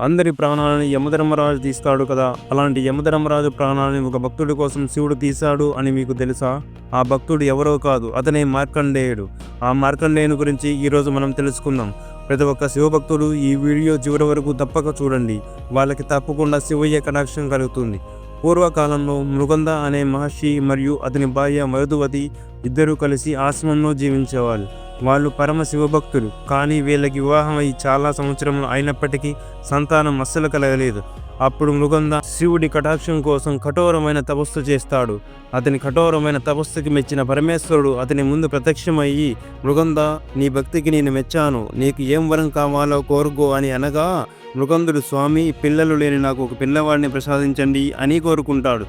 అందరి ప్రాణాలని యమధర్మరాజు తీస్తాడు కదా. అలాంటి యమధర్మరాజు ప్రాణాలని ఒక భక్తుడి కోసం శివుడు తీశాడు అని మీకు తెలుసా? ఆ భక్తుడు ఎవరో కాదు అతనే మార్కండేయుడు. ఆ మార్కండేయుని గురించి ఈరోజు మనం తెలుసుకుందాం. ప్రతి ఒక్క శివభక్తుడు ఈ వీడియో చివరి వరకు తప్పక చూడండి. వాళ్ళకి తప్పకుండా శివయ్య కనెక్షన్ కలుగుతుంది. పూర్వకాలంలో మృగంద అనే మహర్షి మరియు అతని భార్య మరుదువతి ఇద్దరూ కలిసి ఆశ్రమంలో జీవించేవాళ్ళు. వాళ్ళు పరమ శివభక్తులు. కానీ వీళ్ళకి వివాహం అయ్యి చాలా సంవత్సరములు అయినప్పటికీ సంతానం అస్సలు కలగలేదు. అప్పుడు మృగంద శివుడి కటాక్షం కోసం కఠోరమైన తపస్సు చేస్తాడు. అతని కఠోరమైన తపస్సుకి మెచ్చిన పరమేశ్వరుడు అతని ముందు ప్రత్యక్షమయ్యి మృగంద నీ భక్తికి నేను మెచ్చాను. నీకు ఏం వరం కావాలో కోరుకో అని అనగా మృగంధుడు స్వామి పిల్లలు లేని నాకు ఒక పిల్లవాడిని ప్రసాదించండి అని కోరుకుంటాడు.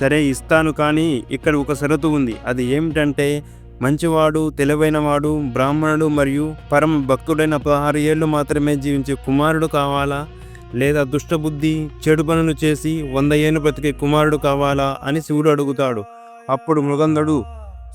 సరే ఇస్తాను కానీ ఇక్కడ ఒక షరతు ఉంది. అది ఏమిటంటే మంచివాడు తెలివైనవాడు బ్రాహ్మణుడు మరియు పరమ భక్తుడైన పదహారు ఏళ్ళు మాత్రమే జీవించే కుమారుడు కావాలా? లేదా దుష్టబుద్ధి చెడు పనులు చేసి వంద ఏళ్ళు బ్రతికే కుమారుడు కావాలా? అని శివుడు అడుగుతాడు. అప్పుడు మృగంధుడు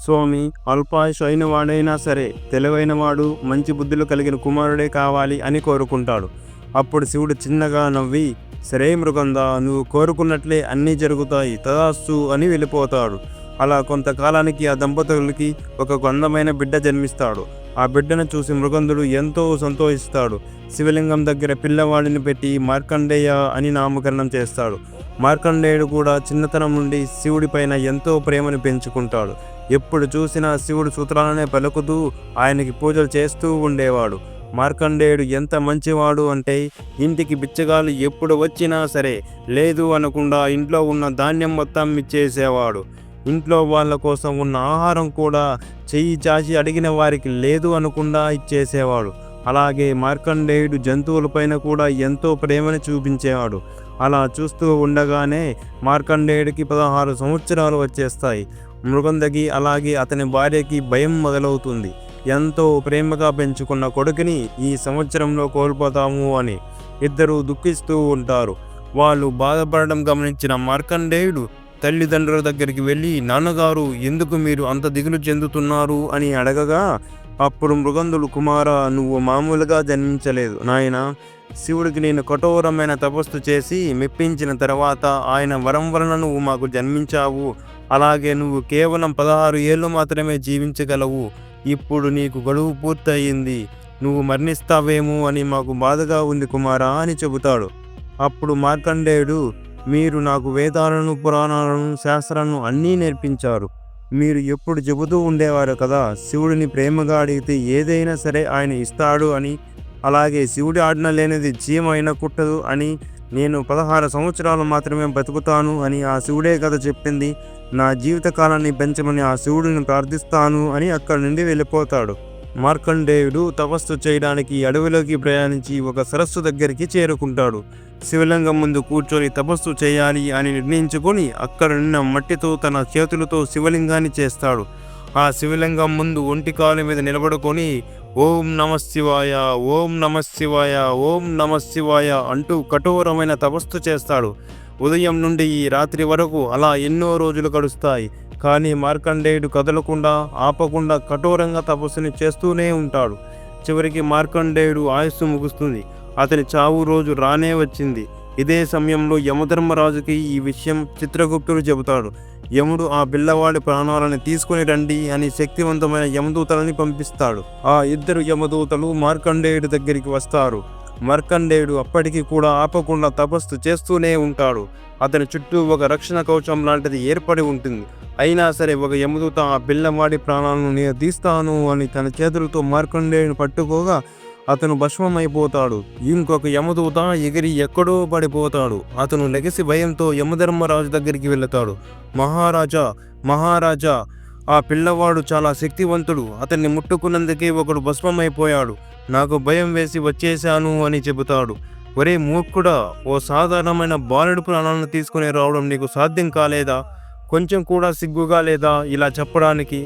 స్వామి అల్పాయుష్ అయిన వాడైనా సరే తెలివైనవాడు మంచి బుద్ధులు కలిగిన కుమారుడే కావాలి అని కోరుకుంటాడు. అప్పుడు శివుడు చిన్నగా నవ్వి సరే మృగంధ నువ్వు కోరుకున్నట్లే అన్నీ జరుగుతాయి తదాస్తు అని వెళ్ళిపోతాడు. అలా కొంతకాలానికి ఆ దంపతులకి ఒక అందమైన బిడ్డ జన్మిస్తాడు. ఆ బిడ్డను చూసి మృగంధుడు ఎంతో సంతోషిస్తాడు. శివలింగం దగ్గర పిల్లవాడిని పెట్టి మార్కండేయ అని నామకరణం చేస్తాడు. మార్కండేయుడు కూడా చిన్నతనం నుండి శివుడిపైన ఎంతో ప్రేమను పెంచుకుంటాడు. ఎప్పుడు చూసినా శివుడు సూత్రాలనే పలుకుతూ ఆయనకి పూజలు చేస్తూ ఉండేవాడు. మార్కండేయుడు ఎంత మంచివాడు అంటే ఇంటికి బిచ్చగాలు ఎప్పుడు వచ్చినా సరే లేదు అనకుండా ఇంట్లో ఉన్న ధాన్యం మొత్తం ఇచ్చేసేవాడు. ఇంట్లో వాళ్ళ కోసం ఉన్న ఆహారం కూడా చెయ్యి చాచి అడిగిన వారికి లేదు అనకుండా ఇచ్చేసేవాడు. అలాగే మార్కండేయుడు జంతువులపైన కూడా ఎంతో ప్రేమను చూపించేవాడు. అలా చూస్తూ ఉండగానే మార్కండేయుడికి పదహారు సంవత్సరాలు వచ్చేస్తాయి. మృగందకి అలాగే అతని భార్యకి భయం మొదలవుతుంది. ఎంతో ప్రేమగా పెంచుకున్న కొడుకుని ఈ సంవత్సరంలో కోల్పోతాము అని ఇద్దరూ దుఃఖిస్తూ ఉంటారు. వాళ్ళు బాధపడడం గమనించిన మార్కండేయుడు తల్లిదండ్రుల దగ్గరికి వెళ్ళి నాన్నగారు ఎందుకు మీరు అంత దిగులు చెందుతున్నారు? అని అడగగా అప్పుడు మృగంధుడు కుమార నువ్వు మామూలుగా జన్మించలేదు. నాయన శివుడికి నేను కఠోరమైన తపస్సు చేసి మెప్పించిన తర్వాత ఆయన వరం వలన నువ్వు మాకు జన్మించావు. అలాగే నువ్వు కేవలం పదహారు ఏళ్ళు మాత్రమే జీవించగలవు. ఇప్పుడు నీకు గడువు పూర్తయింది. నువ్వు మరణిస్తావేమో అని మాకు బాధగా ఉంది కుమారా అని చెబుతాడు. అప్పుడు మార్కండేయుడు మీరు నాకు వేదాలను పురాణాలను శాస్త్రాలను అన్నీ నేర్పించారు. మీరు ఎప్పుడు చెబుతూ ఉండేవారు కదా శివుడిని ప్రేమగా అడిగితే ఏదైనా సరే ఆయన ఇస్తాడు అని. అలాగే శివుడి ఆజ్ఞ లేనిది జీవమైన కుట్టదు అని. నేను పదహారు సంవత్సరాలు మాత్రమే బతుకుతాను అని ఆ శివుడే కథ చెప్పింది. నా జీవితకాలాన్ని పెంచమని ఆ శివుడిని ప్రార్థిస్తాను అని అక్కడి నుండి వెళ్ళిపోతాడు. మార్కండేయుడు తపస్సు చేయడానికి అడవిలోకి ప్రయాణించి ఒక సరస్సు దగ్గరికి చేరుకుంటాడు. శివలింగం ముందు కూర్చొని తపస్సు చేయాలి అని నిర్ణయించుకొని అక్కడ నిన్న మట్టితో తన చేతులతో శివలింగాన్ని చేస్తాడు. ఆ శివలింగం ముందు ఒంటి కాలు మీద నిలబడుకొని ఓం నమ శివాయ ఓం నమ శివాయ ఓం నమ శివాయ అంటూ కఠోరమైన తపస్సు చేస్తాడు. ఉదయం నుండి ఈ రాత్రి వరకు అలా ఎన్నో రోజులు గడుస్తాయి. కానీ మార్కండేయుడు కదలకుండా ఆపకుండా కఠోరంగా తపస్సుని చేస్తూనే ఉంటాడు. చివరికి మార్కండేయుడు ఆయుస్సు ముగుస్తుంది. అతని చావు రోజు రానే వచ్చింది. ఇదే సమయంలో యమధర్మరాజుకి ఈ విషయం చిత్రగుప్తుడు చెబుతాడు. యముడు ఆ పిల్లవాడి ప్రాణాలను తీసుకుని రండి అని శక్తివంతమైన యమదూతలని పంపిస్తాడు. ఆ ఇద్దరు యమదూతలు మార్కండేయుడి దగ్గరికి వస్తారు. మార్కండేయుడు అప్పటికి కూడా ఆపకుండా తపస్సు చేస్తూనే ఉంటాడు. అతని చుట్టూ ఒక రక్షణ కవచం లాంటిది ఏర్పడి ఉంటుంది. అయినా సరే ఒక యమదూత ఆ పిల్లవాడి ప్రాణాలను నేను తీస్తాను అని తన చేతులతో మార్కండేయుని పట్టుకోగా అతను భస్మమైపోతాడు. ఇంకొక యమదూత ఎగిరి ఎక్కడో పడిపోతాడు. అతను లెగసి భయంతో యమధర్మరాజు దగ్గరికి వెళతాడు. మహారాజా మహారాజా! ఆ పిల్లవాడు చాలా శక్తివంతుడు. అతన్ని ముట్టుకున్నందుకే ఒకడు భస్మమైపోయాడు. నాకు భయం వేసి వచ్చేశాను అని చెబుతాడు. ఒరే మూర్ఖుడా! ఓ సాధారణమైన బాలుడు ప్రాణాలను తీసుకుని రావడం నీకు సాధ్యం కాలేదా? కొంచెం కూడా సిగ్గుగా లేదా? ఇలా చెప్పడానికి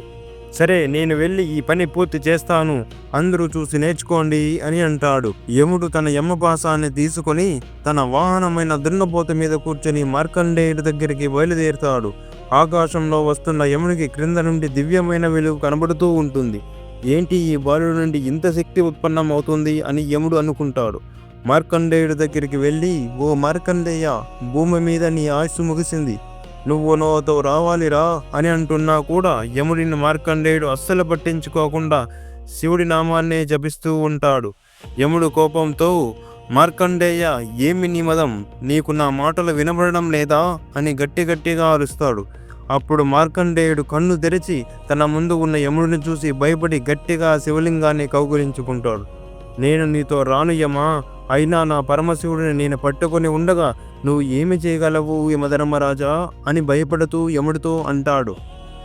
సరే నేను వెళ్ళి ఈ పని పూర్తి చేస్తాను. అందరూ చూసి నేర్చుకోండి అని అంటాడు. యముడు తన యమపాసాన్ని తీసుకొని తన వాహనమైన దున్నపోత మీద కూర్చొని మార్కండేయుడి దగ్గరికి బయలుదేరుతాడు. ఆకాశంలో వస్తున్న యముడికి క్రింద నుండి దివ్యమైన వెలుగు కనబడుతూ ఉంటుంది. ఏంటి ఈ బాలుడు నుండి ఇంత శక్తి ఉత్పన్నం అవుతుంది అని యముడు అనుకుంటాడు. మార్కండేయుడి దగ్గరికి వెళ్ళి ఓ మార్కండేయ భూమి మీద నీ ఆయుస్సు ముగిసింది. నువ్వు నోతో రావాలిరా అని అంటున్నా కూడా యముడిని మార్కండేయుడు అస్సలు పట్టించుకోకుండా శివుడి నామాన్నే జపిస్తూ ఉంటాడు. యముడు కోపంతో మార్కండేయ ఏమి నీ మదం? నీకు నా మాటలు వినబడడం లేదా? అని గట్టి గట్టిగా అరుస్తాడు. అప్పుడు మార్కండేయుడు కన్ను తెరిచి తన ముందు ఉన్న యముడిని చూసి భయపడి గట్టిగా శివలింగాన్ని కౌగులించుకుంటాడు. నేను నీతో రాను యమా అయినా నా పరమశివుడిని నేను పట్టుకొని ఉండగా నువ్వు ఏమి చేయగలవు యమధర్మరాజా అని భయపడుతూ యముడితో అంటాడు.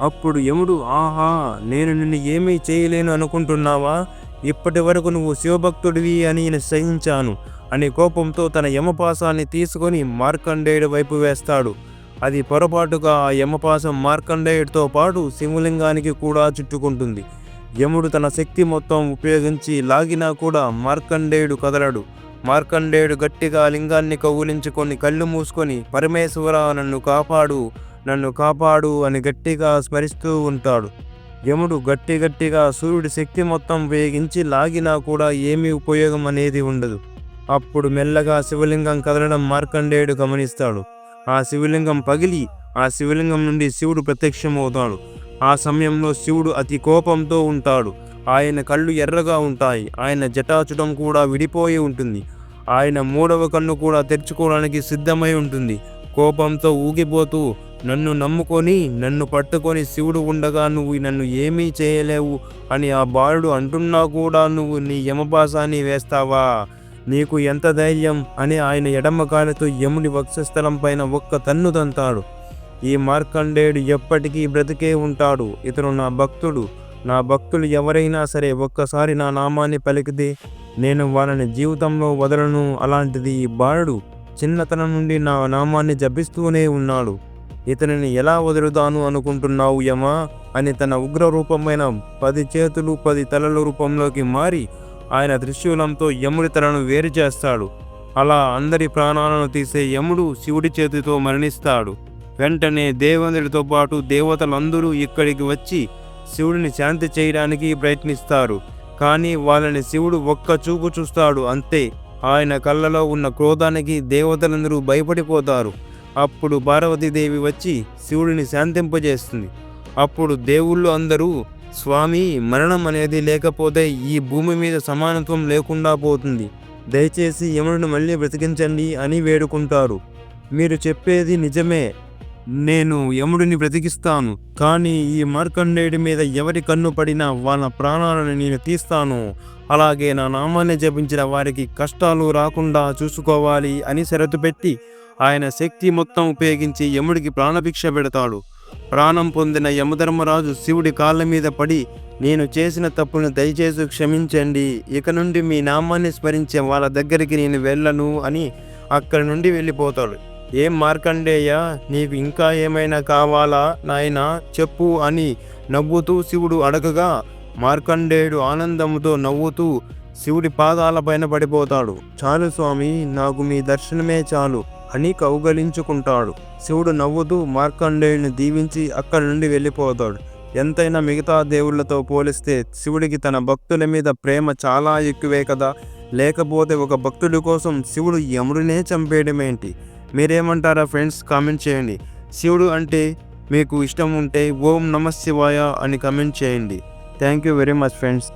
అప్పుడు యముడు ఆహా నేను నిన్ను ఏమీ చేయలేను అనుకుంటున్నావా? ఇప్పటి వరకు నువ్వు శివభక్తుడివి అని నిశ్చయించాను అని కోపంతో తన యమపాసాన్ని తీసుకొని మార్కండేయుడి వైపు వేస్తాడు. అది పొరపాటుగా ఆ యమపాసం మార్కండేయుడితో పాటు శివలింగానికి కూడా చుట్టుకుంటుంది. యముడు తన శక్తి మొత్తం ఉపయోగించి లాగినా కూడా మార్కండేయుడు కదలడు. మార్కండేయుడు గట్టిగా లింగాన్ని కౌగులించుకొని కళ్ళు మూసుకొని పరమేశ్వర నన్ను కాపాడు నన్ను కాపాడు అని గట్టిగా స్మరిస్తూ ఉంటాడు. యముడు గట్టి గట్టిగా సూర్యుడి శక్తి మొత్తం వేగించి లాగినా కూడా ఏమీ ఉపయోగం అనేది ఉండదు. అప్పుడు మెల్లగా శివలింగం కదలడం మార్కండేయుడు గమనిస్తాడు. ఆ శివలింగం పగిలి ఆ శివలింగం నుండి శివుడు ప్రత్యక్షమవుతాడు. ఆ సమయంలో శివుడు అతి కోపంతో ఉంటాడు. ఆయన కళ్ళు ఎర్రగా ఉంటాయి. ఆయన జటాచుటం కూడా విడిపోయి ఉంటుంది. ఆయన మూడవ కన్ను కూడా తెరుచుకోవడానికి సిద్ధమై ఉంటుంది. కోపంతో ఊగిపోతూ నన్ను నమ్ముకొని నన్ను పట్టుకొని శివుడు ఉండగా నువ్వు నన్ను ఏమీ చేయలేవు అని ఆ బాలుడు అంటున్నా కూడా నువ్వు నీ యమపాసాన్ని వేస్తావా? నీకు ఎంత ధైర్యం? అని ఆయన ఎడమ యముని వక్షస్థలం పైన ఒక్క తన్ను తంతాడు. ఈ మార్కండేయుడు ఎప్పటికీ బ్రతికే ఉంటాడు. ఇతను నా భక్తుడు. నా భక్తులు ఎవరైనా సరే ఒక్కసారి నా నామాన్ని పలికితే నేను వాళ్ళని జీవితంలో వదలను అలాంటిది ఈ బాలుడు చిన్నతనం నుండి నా నామాన్ని జపిస్తూనే ఉన్నాడు. ఇతనిని ఎలా వదులుతాను అనుకుంటున్నావు యమా? అని తన ఉగ్ర రూపమైన పది చేతులు పది తలల రూపంలోకి మారి ఆయన త్రిశూలంతో యముడి తలను వేరు చేస్తాడు. అలా అందరి ప్రాణాలను తీసే యముడు శివుడి చేతితో మరణిస్తాడు. వెంటనే దేవేంద్రుడితో పాటు దేవతలందరూ ఇక్కడికి వచ్చి శివుడిని శాంతి చేయడానికి ప్రయత్నిస్తారు కానీ వాళ్ళని శివుడు ఒక్క చూపు చూస్తాడు అంతే. ఆయన కళ్ళలో ఉన్న క్రోధానికి దేవతలందరూ భయపడిపోతారు. అప్పుడు పార్వతీదేవి వచ్చి శివుడిని శాంతింపజేస్తుంది. అప్పుడు దేవుళ్ళు అందరూ స్వామి మరణం అనేది లేకపోతే ఈ భూమి మీద సమానత్వం లేకుండా పోతుంది. దయచేసి యముడిని మళ్ళీ బ్రతికించండి అని వేడుకుంటారు. మీరు చెప్పేది నిజమే. నేను యముడిని బ్రతికిస్తాను కానీ ఈ మార్కండేయుడి మీద ఎవరి కన్ను పడినా వాళ్ళ ప్రాణాలను నేను తీస్తాను. అలాగే నా నామాన్ని జపించిన వారికి కష్టాలు రాకుండా చూసుకోవాలి అని షరతు పెట్టి ఆయన శక్తి మొత్తం ఉపయోగించి యముడికి ప్రాణభిక్ష పెడతాడు. ప్రాణం పొందిన యమధర్మరాజు శివుడి కాళ్ళ మీద పడి నేను చేసిన తప్పును దయచేసి క్షమించండి ఇక నుండి మీ నామాన్ని స్మరించే వాళ్ళ దగ్గరికి నేను వెళ్ళను అని అక్కడి నుండి వెళ్ళిపోతాడు. ఏం మార్కండేయ? నీకు ఇంకా ఏమైనా కావాలా నాయనా? చెప్పు అని నవ్వుతూ శివుడు అడగగా మార్కండేయుడు ఆనందంతో నవ్వుతూ శివుడి పాదాలపైన పడిపోతాడు. చాలు స్వామి నాకు మీ దర్శనమే చాలు అని కౌగలించుకుంటాడు. శివుడు నవ్వుతూ మార్కండేయుని దీవించి అక్కడి నుండి వెళ్ళిపోతాడు. ఎంతైనా మిగతా దేవుళ్ళతో పోలిస్తే శివుడికి తన భక్తుల మీద ప్రేమ చాలా ఎక్కువే కదా? లేకపోతే ఒక భక్తుడి కోసం శివుడు యముడినే చంపేయడమేంటి? మీరేమంటారా ఫ్రెండ్స్? కామెంట్ చేయండి. శివుడు అంటే మీకు ఇష్టం ఉంటే ఓం నమ శివాయ అని కమెంట్ చేయండి. Thank you very much friends.